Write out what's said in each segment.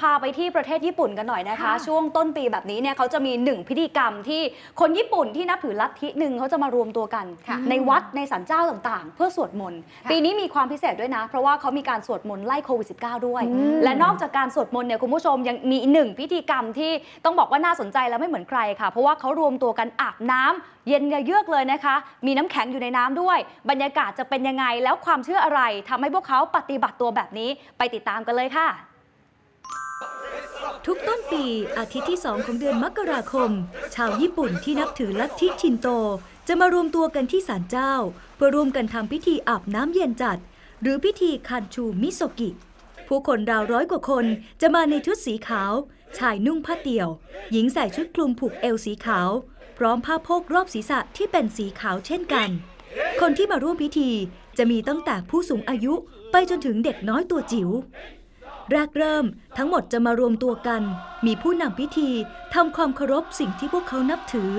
พาไปที่ประเทศญี่ปุ่นกันหน่อยนะคะค่ะช่วงต้นปีแบบนี้เนี่ยเขาจะมีหนึ่งพิธีกรรมที่คนญี่ปุ่นที่นับถือลัทธิหนึ่งเขาจะมารวมตัวกันค่ะในวัดในศาลเจ้าต่างๆ เพื่อสวดมนต์ค่ะปีนี้มีความพิเศษด้วยนะ เพราะว่าเขามีการสวดมนต์ไล่โควิด -19 ด้วยอืมและนอกจากการสวดมนต์เนี่ยคุณผู้ชมยังมีหนึ่งพิธีกรรมที่ต้องบอกว่าน่าสนใจและไม่เหมือนใครค่ะ เพราะว่าเขารวมตัวกันอาบน้ำเย็นเยือกเลยนะคะ มีน้ำแข็งอยู่ในน้ำด้วย บรรยากาศจะเป็นยังไงแล้วความเชื่ออะไรทำให้พวกเขาปฏิบัติตัวแบบนี้ไปติดตามกันเลยค่ะ ทุกต้นปีอาทิตย์ที่2ของเดือนมกราคม ชาวญี่ปุ่นที่นับถือลัทธิชินโต จะมารวมตัวกันที่ศาลเจ้า เพื่อร่วมกันทำพิธีอาบน้ำเย็นจัด หรือพิธีคันชูมิโซกิ ผู้คนราวร้อยกว่าคนจะมาในชุดสีขาว ชายนุ่งผ้าเตี่ยว หญิงใส่ชุดคลุมผูกเอวสีขาว พร้อมผ้าโพกรอบศีรษะที่เป็นสีขาวเช่นกัน คนที่มาร่วมพิธีจะมีตั้งแต่ผู้สูงอายุไปจนถึงเด็กน้อยตัวจิ๋ว แรกเริ่มทั้งหมดจะมารวมตัวกัน มีผู้นำพิธีทำความเคารพสิ่งที่พวกเขานับถือ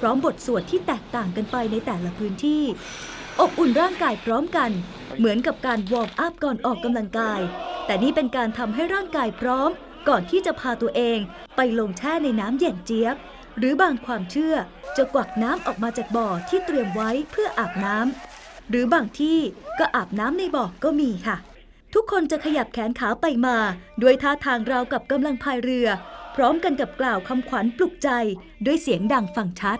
พร้อมบทสวดที่แตกต่างกันไปในแต่ละพื้นที่ อบอุ่นร่างกายพร้อมกัน เหมือนกับการวอร์มอัพก่อนออกกำลังกาย แต่นี่เป็นการทำให้ร่างกายพร้อม ก่อนที่จะพาตัวเองไปลงแช่ในน้ำเย็นเจี๊ยบ หรือบางความเชื่อจะกวักน้ำออกมาจากบ่อที่เตรียมไว้เพื่ออาบน้ำหรือบางที่ก็อาบน้ำในบ่อก็มีค่ะ ทุกคนจะขยับแขนขาไปมา ด้วยท่าทางราวกับกำลังพายเรือ พร้อมกันกับกล่าวคำขวัญปลุกใจด้วยเสียงดังฟังชัด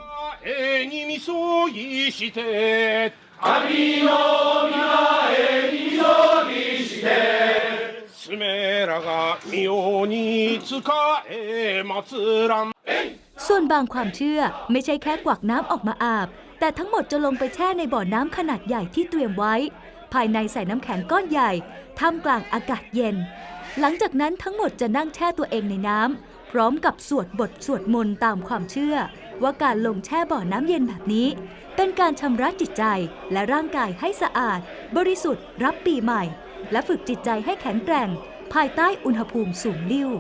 ส่วนบางความเชื่อไม่ใช่แค่กวักน้ำออกมาอาบ แต่ทั้งหมดจะลงไปแช่ในบ่อน้ำขนาดใหญ่ที่เตรียมไว้ ภายในใส่น้ำแข็งก้อนใหญ่ท่ามกลางอากาศเย็น หลังจากนั้นทั้งหมดจะนั่งแช่ตัวเองในน้ำพร้อมกับสวดบทสวดมนต์ตามความเชื่อ ว่าการลงแช่บ่อน้ำเย็นแบบนี้ เป็นการชำระจิตใจและร่างกายให้สะอาด บริสุทธิ์รับปีใหม่ และฝึกจิตใจให้แข็งแกร่ง ภายใต้อุณหภูมิสูงลิ่ว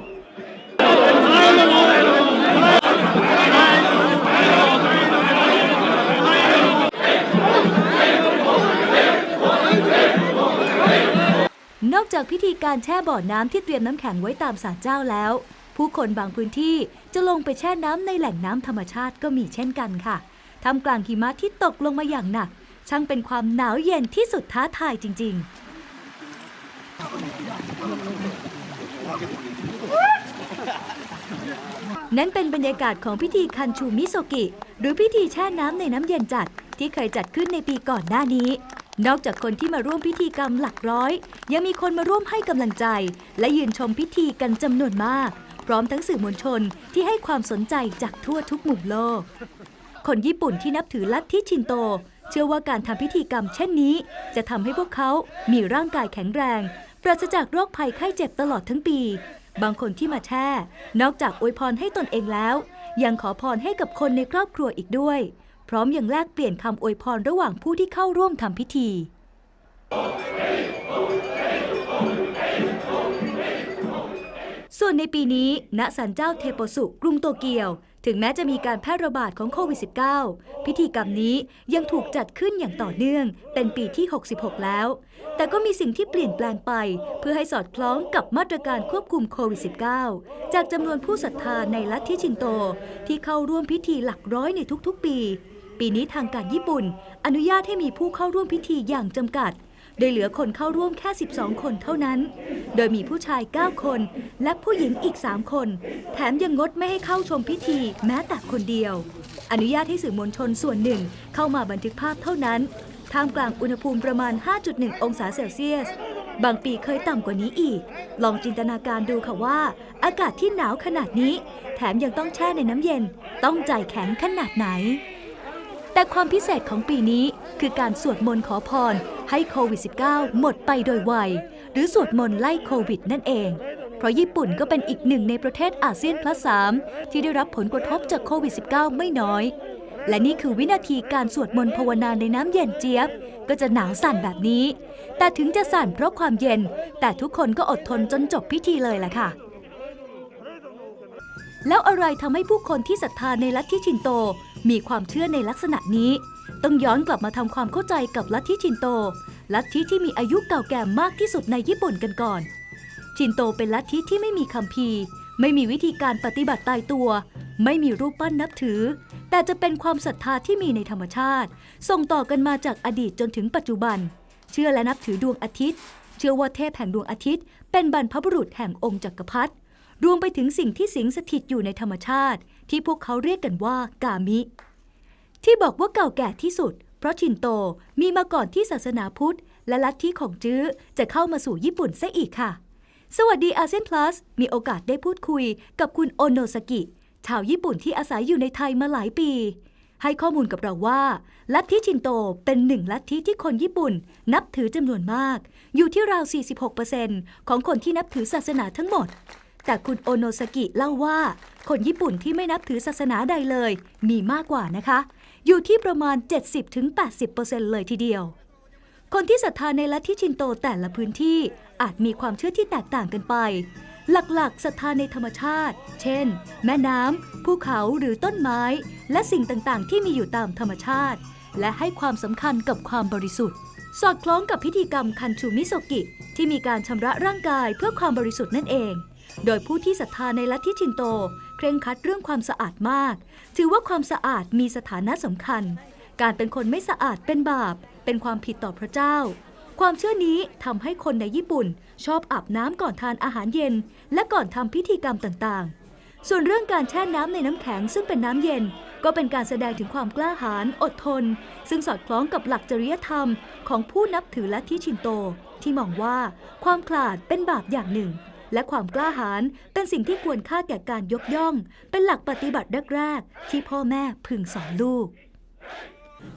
นอก จากพิธีการแช่บ่อน้ำที่เตรียมน้ำแข็งไว้ตามศาลเจ้าแล้ว ผู้คนบางพื้นที่จะลงไปแช่น้ำในแหล่งน้ำธรรมชาติก็มีเช่นกันค่ะทำกลางหิมะที่ตกลงมาอย่างหนัก ช่างเป็นความหนาวเย็นที่สุดท้าทายจริง ๆ นั่นเป็นบรรยากาศของพิธีคันชูมิโซกิ หรือพิธีแช่น้ำในน้ำเย็นจัดที่เคยจัดขึ้นในปีก่อนหน้านี้ นอกจากคนที่มาร่วมพิธีกรรมหลักร้อย ยังมีคนมาร่วมให้กำลังใจ และยืนชมพิธีกันจำนวนมาก พร้อมทั้งสื่อมวลชนที่ให้ความสนใจจากทั่วทุกมุมโลก คนญี่ปุ่นที่นับถือลัทธิชินโต เชื่อว่าการทำพิธีกรรมเช่นนี้ จะทำให้พวกเขามีร่างกายแข็งแรง ปราศจากโรคภัยไข้เจ็บตลอดทั้งปี บางคนที่มาแช่ นอกจากอวยพรให้ตนเองแล้ว ยังขอพรให้กับคนในครอบครัวอีกด้วย พร้อมยังแลกเปลี่ยนคำอวยพรระหว่างผู้ที่เข้าร่วมทำพิธี ส่วนในปีนี้ณศาลเจ้าเทโปสุกรุงโตเกียว ถึงแม้จะมีการแพร่ระบาดของโควิด -19 พิธีกรรมนี้ยังถูกจัดขึ้นอย่างต่อเนื่อง เป็นปีที่ 66 แล้ว แต่ก็มีสิ่งที่เปลี่ยนแปลงไป เพื่อให้สอดคล้องกับมาตรการควบคุมโควิด -19 จากจำนวนผู้ศรัทธาในลัทธิชินโต ที่เข้าร่วมพิธีหลักร้อยในทุกๆ ปี ปีนี้ทางการญี่ปุ่น อนุญาตให้มีผู้เข้าร่วมพิธีอย่างจำกัด โดยเหลือคนเข้าร่วมแค่ 12 คนเท่านั้น โดยมีผู้ชาย 9 คน และผู้หญิงอีก 3 คน แถมยังงดไม่ให้เข้าชมพิธีแม้แต่คนเดียว อนุญาตให้สื่อมวลชนส่วนหนึ่งเข้ามาบันทึกภาพเท่านั้น ท่ามกลางอุณหภูมิประมาณ 5.1 องศาเซลเซียส บางปีเคยต่ำกว่านี้อีก ลองจินตนาการดูค่ะว่า อากาศที่หนาวขนาดนี้ แถมยังต้องแช่ในน้ำเย็น ต้องใจแข็งขนาดไหน แต่ความพิเศษของปีนี้คือการสวดมนต์ขอพรให้โควิด -19 หมดไปโดยไว หรือสวดมนต์ไล่โควิดนั่นเอง เพราะญี่ปุ่นก็เป็นอีกหนึ่งในประเทศอาเซียนพลัสสามที่ได้รับผลกระทบจากโควิด -19 ไม่น้อย และนี่คือวินาทีการสวดมนต์ภาวนาในน้ำเย็นเจี๊ยบ ก็จะหนาวสั่นแบบนี้ แต่ถึงจะสั่นเพราะความเย็น แต่ทุกคนก็อดทนจนจบพิธีเลยล่ะค่ะ แล้วอะไรทำให้ผู้คนที่ศรัทธาในลัทธิชินโต มีความเชื่อในลักษณะนี้ ต้องย้อนกลับมาทำความเข้าใจกับลัทธิชินโต ลัทธิที่มีอายุเก่าแก่มากที่สุดในญี่ปุ่นกันก่อน ชินโตเป็นลัทธิที่ไม่มีคัมภีร์ ไม่มีวิธีการปฏิบัติตายตัว ไม่มีรูปปั้นนับถือ แต่จะเป็นความศรัทธาที่มีในธรรมชาติ ส่งต่อกันมาจากอดีตจนถึงปัจจุบัน เชื่อและนับถือดวงอาทิตย์ เชื่อว่าเทพแห่งดวงอาทิตย์ เป็นบรรพบุรุษแห่งองค์จักรพรรดิ รวมไปถึงสิ่งที่สิงสถิตอยู่ในธรรมชาติ ที่พวกเขาเรียกกันว่ากามิ ที่บอกว่าเก่าแก่ที่สุด เพราะชินโตมีมาก่อนที่ศาสนาพุทธ และลัทธิของจื้อจะเข้ามาสู่ญี่ปุ่นซะอีกค่ะ สวัสดีอาเซียนพลัสมีโอกาสได้พูดคุยกับคุณโอโนสกิ ชาวญี่ปุ่นที่อาศัยอยู่ในไทยมาหลายปี ให้ข้อมูลกับเราว่า ลัทธิชินโตเป็นหนึ่งลัทธิที่คนญี่ปุ่น นับถือจำนวนมาก อยู่ที่ราว 46%ของคนที่นับถือศาสนาทั้งหมด แต่คุณโอโนสกิเล่าว่า คนญี่ปุ่นที่ไม่นับถือศาสนาใดเลย มีมากกว่านะคะ อยู่ที่ประมาณ 70-80%เลยทีเดียว คนที่ศรัทธาในลัทธิชินโตแต่ละพื้นที่อาจมีความเชื่อที่แตกต่างกันไป หลักๆศรัทธาในธรรมชาติ เช่น แม่น้ำภูเขาหรือต้นไม้ และสิ่งต่างๆ ที่มีอยู่ตามธรรมชาติ และให้ความสำคัญกับความบริสุทธิ์ สอดคล้องกับพิธีกรรมคันชูมิโซกิ ที่มีการชำระร่างกายเพื่อความบริสุทธิ์นั่นเอง โดยผู้ที่ศรัทธาในลัทธิชินโต เคร่งครัดเรื่องความสะอาดมาก ถือว่าความสะอาดมีสถานะสำคัญ การเป็นคนไม่สะอาดเป็นบาป เป็นความผิดต่อพระเจ้า ความเชื่อนี้ทำให้คนในญี่ปุ่น ชอบอาบน้ำก่อนทานอาหารเย็น และก่อนทำพิธีกรรมต่างๆ ส่วนเรื่องการแช่น้ำในน้ำแข็งซึ่งเป็นน้ำเย็น ก็เป็นการแสดงถึงความกล้าหาญอดทน ซึ่งสอดคล้องกับหลักจริยธรรม ของผู้นับถือลัทธิชินโต ที่มองว่าความขลาดเป็นบาปอย่างหนึ่ง และความกล้าหาญเป็นสิ่งที่ควรค่าแก่การยกย่อง เป็นหลักปฏิบัติแรกๆที่พ่อแม่พึงสอนลูก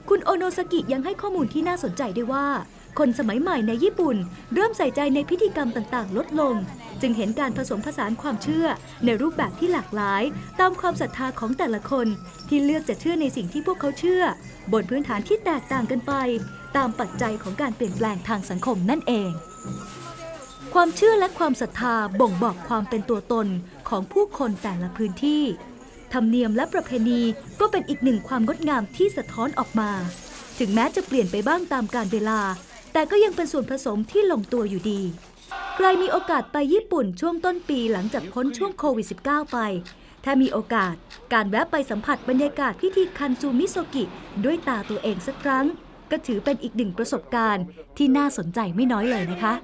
คุณโอโนสกิยังให้ข้อมูลที่น่าสนใจด้วยว่า คนสมัยใหม่ในญี่ปุ่น เริ่มใส่ใจในพิธีกรรมต่างๆ ลดลง จึงเห็นการผสมผสานความเชื่อ ในรูปแบบที่หลากหลาย ตามความศรัทธาของแต่ละคน ที่เลือกจะเชื่อในสิ่งที่พวกเขาเชื่อ บนพื้นฐานที่แตกต่างกันไป ตามปัจจัยของการเปลี่ยนแปลงทางสังคมนั่นเอง ความเชื่อและความศรัทธาบ่งบอกความเป็นตัวตนของผู้คนแต่ละพื้นที่ ธรรมเนียมและประเพณีก็เป็นอีกหนึ่งความงดงามที่สะท้อนออกมา ถึงแม้จะเปลี่ยนไปบ้างตามกาลเวลา แต่ก็ยังเป็นส่วนผสมที่ลงตัวอยู่ดี ใครมีโอกาสไปญี่ปุ่นช่วงต้นปีหลังจากพ้นช่วงโควิด -19 ไป ถ้ามีโอกาส การแวะไปสัมผัสบรรยากาศพิธีคันซูมิโซกิ ด้วยตาตัวเองสักครั้ง ก็ถือเป็นอีกหนึ่งประสบการณ์ที่น่าสนใจไม่น้อยเลยนะคะ